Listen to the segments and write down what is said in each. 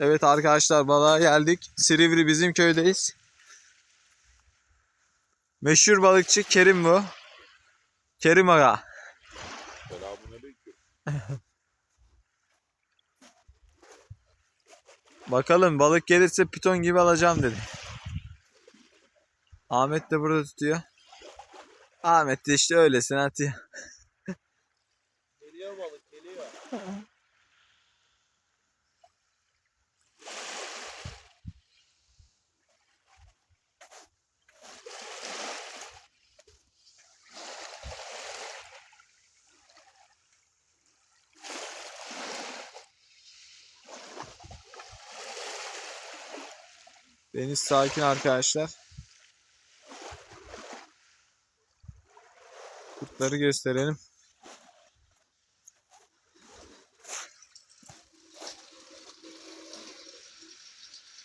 Evet arkadaşlar balığa geldik. Silivri bizim köydeyiz. Meşhur balıkçı Kerim bu. Kerim Aga. Bakalım balık gelirse piton gibi alacağım dedi. Ahmet de burada tutuyor. Ahmet de işte öylesine atıyor. Geliyor balık geliyor. Deniz sakin arkadaşlar. Kurtları gösterelim.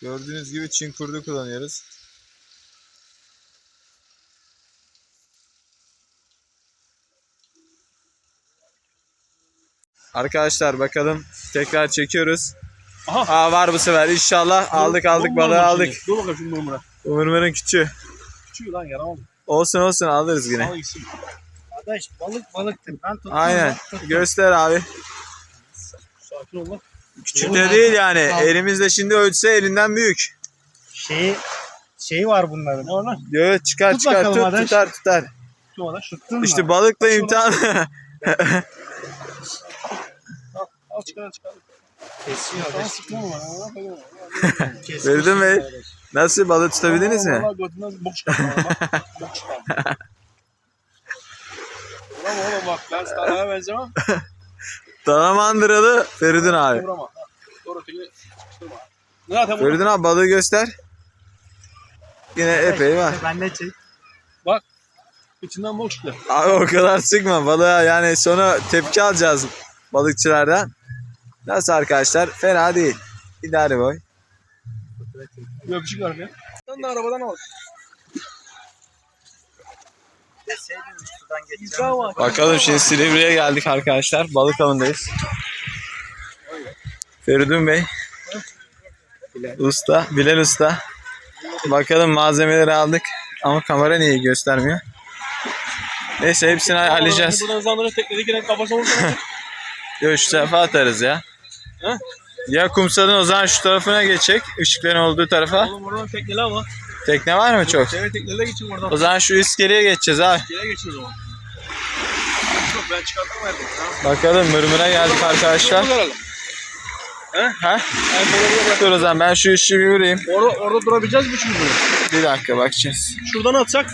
Gördüğünüz gibi Çin kurdu kullanıyoruz. Arkadaşlar bakalım tekrar çekiyoruz. Aha. Aa var bu sefer inşallah aldık aldık balığı aldık. Dur bakalım şu mırmıra. Umurmanın küçüğü. Küçüğü lan yaramadım. Olsun olsun alırız yine. Al gitsin. Arkadaş balık balıktır. Ben tuttum. Aynen. tuttum. Göster abi. Sakin ol lan. Küçük de değil yani. Al. Elimizde şimdi ölçse elinden büyük. Şeyi, şeyi var bunların. Ne var lan? Yo, çıkar Tut çıkar tut, arkadaş. tutar tutar. Tuttun mu? İşte balıkla imtihan. Al, al çıkar çıkar. Kesiyor. Verdin mi? Nasıl balık tutabildiniz mi? Valla götünden bok çıkardı. bak. Bok çıkardı. Vurama oğlum bak. Ben sana benzemem. Dalamandıralı Feridun abi. Doğru. Zaten. Feridun abi balığı göster. Yine epey var. Ben de çek. İçinden bok çıktı. Abi o kadar sıkma balığa yani sonra tepki alacağız balıkçılardan. Nasıl arkadaşlar? Fena değil. İdare boy. Bir öpücük ver ya. Sen de arabadan al. Var. Bakalım şimdi Silivri'ye geldik arkadaşlar. Balık avındayız. Feridun Bey. Usta, Bilal Usta. Bakalım malzemeleri aldık. Ama kamera niye göstermiyor? Neyse hepsini halledeceğiz. Buradan zanları yine kafasına vursun. Yok şu tarafa atarız ya. He? Ya kumsalın o zaman şu tarafına geçecek. Işıkların olduğu tarafa. Oğlum oradan tekneli ama. Tekne var mı çok? Evet tekneyle geçin oradan. O zaman şu iskeleye geçeceğiz abi. Geri geçin o zaman. Yok ben çıkarttım artık. Bakalım mırmıra geldik arkadaşlar. Ha? Dur o zaman ben şu işi bir vurayım. Orada, orada durabileceğiz mi şimdi? Bir dakika bakacağız. Şuradan atsak